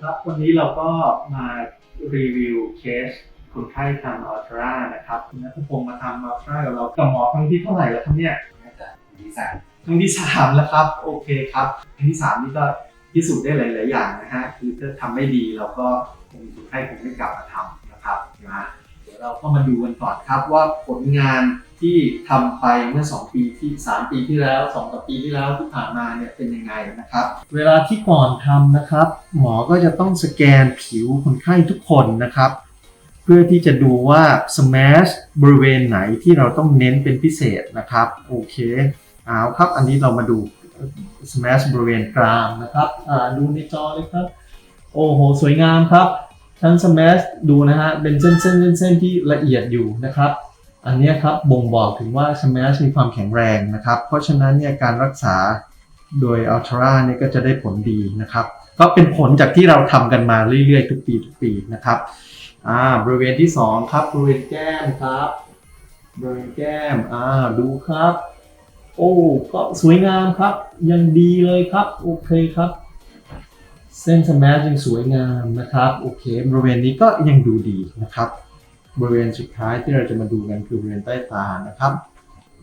ครับวันนี้เราก็มารีวิวเคสคนไข้ทำอัลตรานะครับคุณนัทพงศ์มาทำอัลตรากับเรากับหมอครั้งที่เท่าไหร่แล้วครับเนี่ยน่าจะดีสามครั้งที่สามแล้วครับ โอเคครับครั้งที่สามนี่ก็พิสูจน์ได้หลาย ๆ อย่างนะฮะคือถ้าทำไม่ดีเราก็คงคนไข้คงไม่กลับมาทำนะครับนะฮะเดี๋ยวเราก็มาดูกันก่อนครับว่าผลงาน ที่ทำไปเมื่อ 2 ปีที่ 3 ปีที่แล้ว2กับปีที่แล้วที่ผ่านมาเนี่ยเป็นยังไงนะครับ เวลาที่ก่อนทำนะครับ หมอก็จะต้องสแกนผิวคนไข้ทุกคนนะครับ เพื่อที่จะดูว่า smash บริเวณไหนที่เราต้องเน้นเป็นพิเศษนะครับโอเคเอาครับ อันนี้เรามาดู smash บริเวณกรามนะครับดูในจอเลยครับ โอ้โห สวยงามครับชั้น smash ดูนะฮะเป็นเส้นเส้นเส้นเส้นที่ละเอียดอยู่นะครับ อันนี้ครับบ่งบอกถึงว่า smash มีความแข็งแรงนะครับ เพราะฉะนั้นเนี่ยการรักษาโดย ultra เนี่ยก็จะได้ผลดีนะครับ ก็เป็นผลจากที่เราทำกันมาเรื่อยๆ ทุกปีทุกปีนะครับอ่าบริเวณที่สองครับ บริเวณแก้มครับบริเวณแก้มอ่าดูครับ โอ้ก็สวยงามครับ ยังดีเลยครับโอเคครับเส้นสแมชยังสวยงามนะครับ โอเค บริเวณนี้ก็ยังดูดีนะครับ บริเวณสุดท้ายที่เราจะมาดูกันคือบริเวณใต้ตานะครับ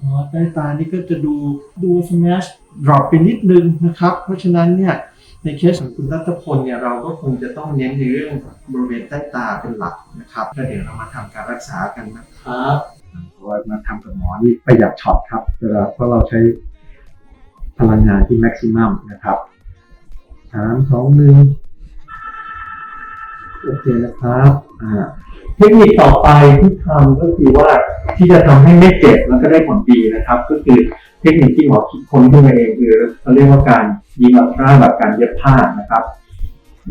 อ๋อใต้ตานี่ก็จะดูดูสแมชดรอปไปนิดนึงนะครับ เพราะฉะนั้นเนี่ยในเคสของคุณรัตพลเนี่ยเราก็คงจะต้องเน้นในเรื่องบริเวณใต้ตาเป็นหลักนะครับแล้วเดี๋ยวเรามาทำการรักษากันนะครับเรามาทำกับหมอนี่ประหยัดช็อตครับเวลาเพราะเราใช้พลังงานที่แม็กซิมัมนะครับสามสองหนึ่งโอเคนะครับอ่าเทคนิคต่อไปที่ทำก็คือว่าที่จะทำให้ไม่เจ็บแล้วก็ได้ผลดีนะครับ ก็คือเทคนิคที่หมอคิดค้นขึ้นมาเองคือเขาเรียกว่าการยิงอัลตราแบบการเย็บผ้านะครับ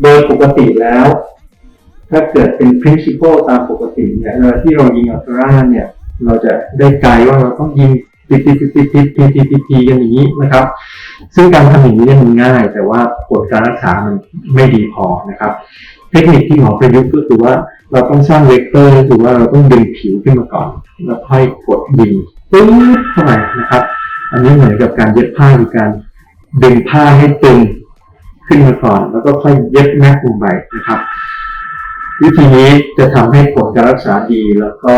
โดยปกติแล้ว ถ้าเกิดเป็น principle ตามปกติเนี่ยเวลาที่เรายิงอัลตราเนี่ย เราจะได้ไกลว่าเราต้องยิงติดติดติดติดติดติดติดติดติดกันอย่างนี้นะครับ ซึ่งการทำอย่างนี้เนี่ยมันง่าย แต่ว่าผลการรักษามันไม่ดีพอนะครับ เทคนิคที่หมอประยุกต์ก็คือว่า เราต้องสร้างเวกเตอร์ก็คือว่าเราต้องดึงผิวขึ้นมาก่อน แล้วค่อยกดยิงปึ๊บเข้าไปนะครับ อันนี้เหมือนกับการเย็บผ้าคือการดึงผ้าให้ตึงขึ้นมาก่อน แล้วก็ค่อยเย็บแม็กลงไปนะครับ วิธีนี้จะทำให้ผลการรักษาดีแล้วก็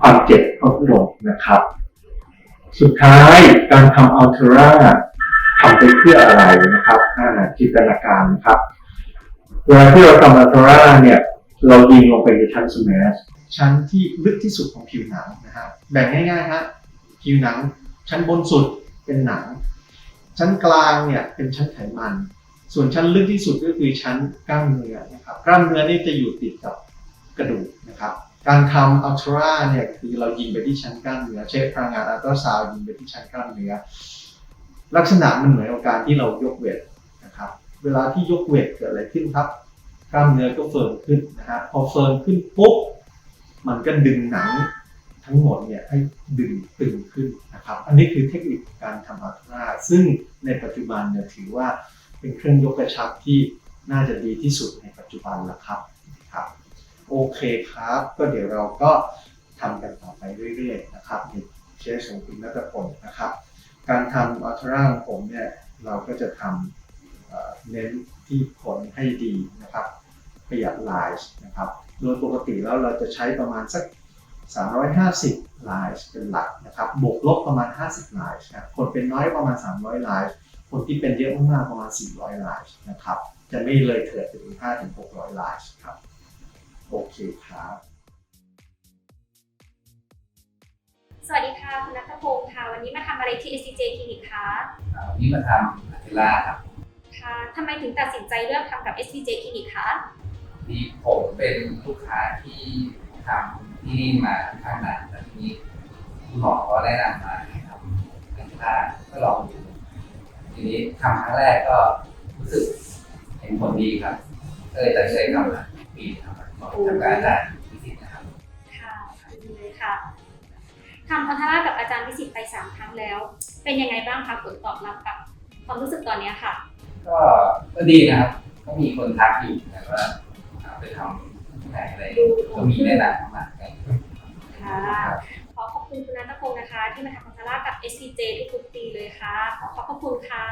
ความเจ็บลดลงนะครับ สุดท้ายการทำอัลเทอร่าทำไปเพื่ออะไรนะครับอ่าจินตนาการนะครับเวลาที่เราทำอัลตราเนี่ย เรายิงลงไปในชั้นสแมชชั้นที่ลึกที่สุดของผิวหนังนะครับแบ่งง่ายๆฮะผิวหนังชั้นบนสุดเป็นหนัง ชั้นกลางเนี่ยเป็นชั้นไขมัน ส่วนชั้นลึกที่สุดก็คือชั้นกล้ามเนื้อนะครับกล้ามเนื้อนี่จะอยู่ติดกับกระดูกนะครับการทำอัลตราเนี่ยคือเรายิงไปที่ชั้นกล้ามเนื้อใช้พลังงานอัลตราซาวด์ยิงไปที่ชั้นกล้ามเนื้อลักษณะมันเหมือนกับการที่เรายกเวทนะครับเวลาที่ยกเวทเกิดอะไรขึ้นครับ กล้ามเนื้อก็เฟิร์มขึ้นนะฮะพอเฟิร์มขึ้นปุ๊บมันก็ดึงหนังทั้งหมดเนี่ยให้ดึงตึงขึ้นนะครับ อันนี้คือเทคนิคการทำอัลตราซึ่งในปัจจุบันเนี่ยถือว่าเป็นเครื่องยกกระชับที่น่าจะดีที่สุดในปัจจุบันแล้วครับครับ โอเคครับ ก็เดี๋ยวเราก็ทำกันต่อไปเรื่อยๆนะครับในเคสของคุณนัทพลนะครับ การทำอัลตราของผมเนี่ยเราก็จะทำเอ่อเน้นที่ผลให้ดีนะครับ ประหยัดไลน์นะครับ โดยปกติแล้วเราจะใช้ประมาณสัก 350ไลน์เป็นหลักนะครับบวกลบประมาณ 50ไลน์ครับคนเป็นน้อยประมาณ 300ไลน์คนที่เป็นเยอะมากๆประมาณ 400ไลน์นะครับจะไม่เลยเถิดไปถึง5ถึง600ไลน์ครับโอเคครับสวัสดีค่ะ คุณนัทพงศ์ค่ะ วันนี้มาทำอะไรที่ SCJ คลินิกคะอ่าวันนี้มาทำอัลเทล่าครับค่ะทำไมถึงตัดสินใจเลือกทำกับ SCJ คลินิกคะ ที่ผมเป็นลูกค้าที่ทำที่นี่มาข้างนานแล้วทีนี้คุณหมอก็แนะนำมาให้ทำอัลเทล่าก็ลองดูทีนี้ทำครั้งแรกก็รู้สึกเห็นผลดีครับก็เลยตัดสินใจทำมาปีครับหมอทำการอาจารย์วิสิตนะครับค่ะดีเลยค่ะทำพัฒนากับอาจารย์วิสิตไปสามครั้งแล้ว เป็นยังไงบ้างคะผลตอบรับกับความรู้สึกตอนเนี้ยค่ะ ก็ก็ดีนะครับ ก็มีคนทักอยู่แต่ว่าอ่าไป ทำที่ไหนอะไรก็มีแนะนำมาค่ะขอขอบคุณคุณนัทพงศ์นะคะ ที่มาทำพัฒนากับ SCJ ทุกๆปีเลยค่ะ ขอขอบพระคุณค่ะ